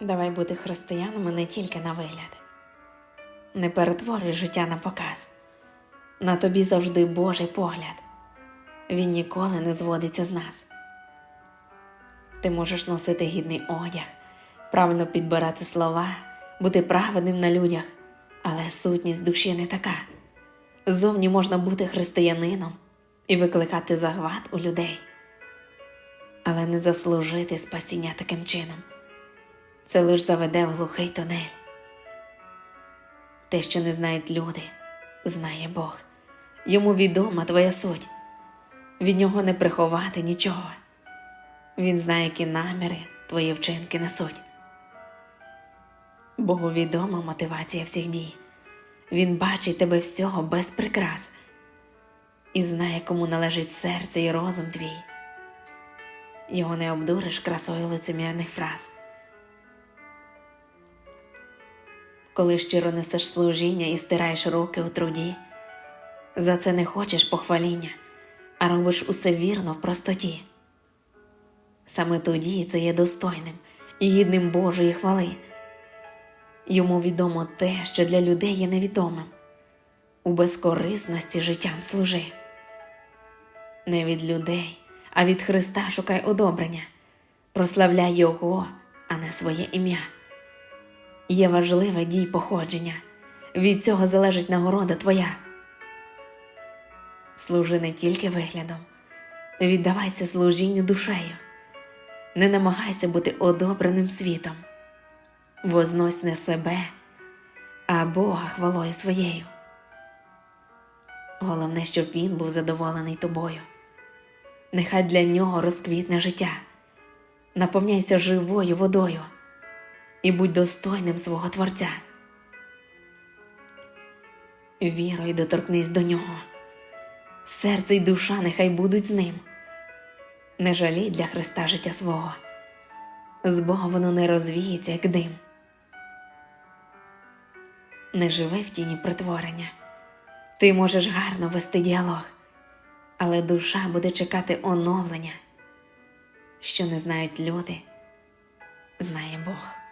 Давай бути християнами не тільки на вигляд. Не перетворюй життя на показ. На тобі завжди Божий погляд. Він ніколи не зводиться з нас. Ти можеш носити гідний одяг, правильно підбирати слова, бути праведним на людях, але сутність душі не така. Зовні можна бути християнином і викликати загват у людей, але не заслужити спасіння таким чином. Це лиш заведе в глухий тунель. Те, що не знають люди, знає Бог. Йому відома твоя суть. Від нього не приховати нічого. Він знає, які наміри твої вчинки несуть. Богу відома мотивація всіх дій. Він бачить тебе всього без прикрас і знає, кому належить серце і розум твій. Його не обдуриш красою лицемірних фраз. Коли щиро несеш служіння і стираєш руки у труді, за це не хочеш похваління, а робиш усе вірно в простоті. Саме тоді це є достойним і гідним Божої хвали. Йому відомо те, що для людей є невідомим. У безкорисності життям служи. Не від людей, а від Христа шукай одобрення, прославляй Його, а не своє ім'я. Є важливе дій походження, від цього залежить нагорода твоя. Служи не тільки виглядом, віддавайся служінню душею, не намагайся бути одобреним світом, вознось не себе, а Бога хвалою своєю. Головне, щоб він був задоволений тобою. Нехай для нього розквітне життя, наповняйся живою водою і будь достойним свого Творця. Вірою доторкнись до нього, серце й душа нехай будуть з ним. Не жалій для Христа життя свого, з Бога воно не розвіється, як дим. Не живи в тіні притворення, ти можеш гарно вести діалог, але душа буде чекати оновлення, що не знають люди, знає Бог.